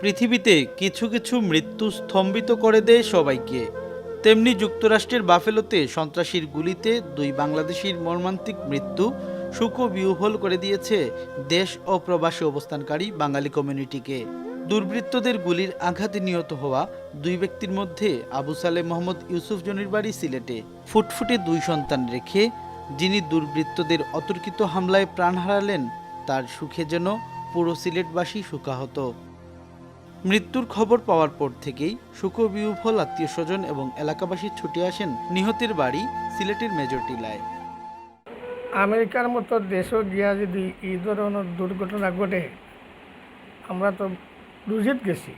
পৃথিবীতে কিছু কিছু মৃত্যু স্তম্ভিত করে দেয় সবাইকে। তেমনি যুক্তরাষ্ট্রের বাফেলোতে সন্ত্রাসীর গুলিতে দুই বাংলাদেশির মর্মান্তিক মৃত্যু সুখ বিহ্বল করে দিয়েছে দেশ ও প্রবাসী অবস্থানকারী বাঙালি কমিউনিটিকে। দুর্বৃত্তদের গুলির আঘাতে নিহত হওয়া দুই ব্যক্তির মধ্যে আবু সালে মোহাম্মদ ইউসুফ জনির বাড়ি সিলেটে। ফুটফুটে দুই সন্তান রেখে যিনি দুর্বৃত্তদের অতর্কিত হামলায় প্রাণ হারালেন, তার সুখে যেন পুরো সিলেটবাসী সুখাহত মৃত্যুর খবর পাওয়ার পর থেকেই সুখবিউফল আত্মীয় স্বজন এবং এলাকাবাসী ছুটে আসেন নিহতের বাড়ি সিলেটের মেজর টিলায়। আমেরিকার মতো দেশও গিয়া যদি এই ধরনের দুর্ঘটনা ঘটে, আমরা তো রুজিত গেছি,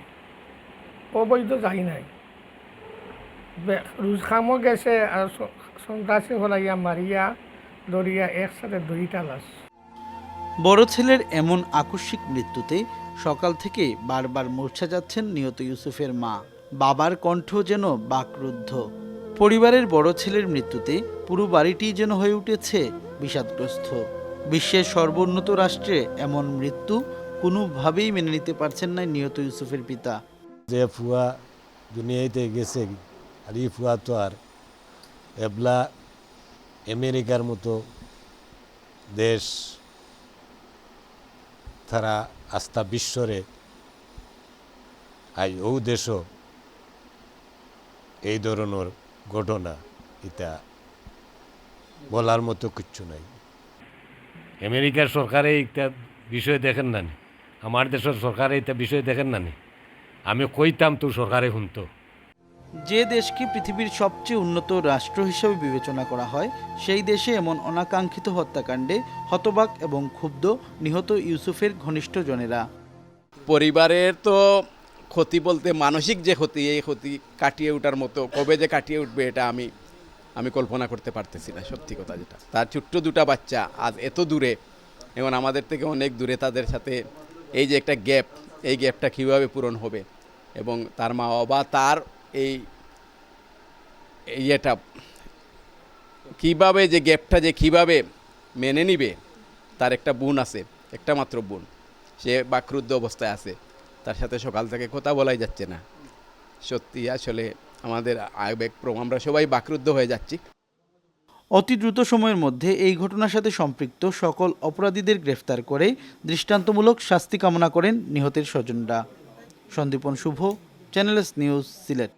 অবৈধ যাই নাই। রুজ খামও গেছে আর হলাইয়া মারিয়া দরিয়া একসাথে দুইটা লাশ। বড় ছেলের এমন আকস্মিক মৃত্যুতে সকাল থেকে বারবার মূর্ছা যাচ্ছেন নিহত ইউসুফের মা। বাবার কণ্ঠ যেন বাকরুদ্ধ। পরিবারের বড় ছেলের মৃত্যুতে পুরো বাড়িটি যেন হয়ে উঠেছে বিষাদগ্রস্ত। বিশ্বের সর্বোন্নত রাষ্ট্রে এমন মৃত্যু কোনোভাবেই মেনে নিতে পারছেন না নিহত ইউসুফের পিতা। যে ফুয়া দুনিয়াতে গেছে আর এই ফুয়া তো আর এবলা আমেরিকার মতো দেশ তারা আস্থা বিশ্বরে, আই, ও দেশও এই ধরনের ঘটনা এটা বলার মতো কিচ্ছু নাই আমেরিকার সরকারে এইটা বিষয় দেখেন না। আমার দেশের সরকারে এইটা বিষয় দেখেন নি। আমি কইতাম তো সরকারে শুনতো যে দেশকে পৃথিবীর সবচেয়ে উন্নত রাষ্ট্র হিসেবে বিবেচনা করা হয়, সেই দেশে এমন অনাকাঙ্ক্ষিত হত্যাকাণ্ডে হতবাক এবং ক্ষুব্ধ নিহত ইউসুফের ঘনিষ্ঠ জনেরা। পরিবারের তো ক্ষতি বলতে মানসিক যে ক্ষতি, এই ক্ষতি কাটিয়ে ওঠার মতো, কবে যে কাটিয়ে উঠবে এটা আমি আমি কল্পনা করতে পারতেছি না, সত্যি কথা যেটা। তার ছোট্ট দুটা বাচ্চা, আজ এত দূরে, এবং আমাদের থেকে অনেক দূরে, তাদের সাথে এই যে একটা গ্যাপ, এই গ্যাপটা কীভাবে পূরণ হবে, এবং তার মা বাবা তার এই ইয়েটা, কীভাবে যে গ্যাপটা যে কীভাবে মেনে নিবে, তার একটা বোন আছে, একটা মাত্র বোন। সে বাকরুদ্ধ অবস্থায় আছে, তার সাথে সকাল থেকে কথা বলাই যাচ্ছে না। সত্যি আসলে আমাদের আবেগ আমরা সবাই বাকরুদ্ধ হয়ে যাচ্ছি। অতি দ্রুত সময়ের মধ্যে এই ঘটনার সাথে সম্পৃক্ত সকল অপরাধীদের গ্রেফতার করে দৃষ্টান্তমূলক শাস্তি কামনা করেন নিহতের স্বজনরা। Sandipan Shuvo channel S news, Sylhet.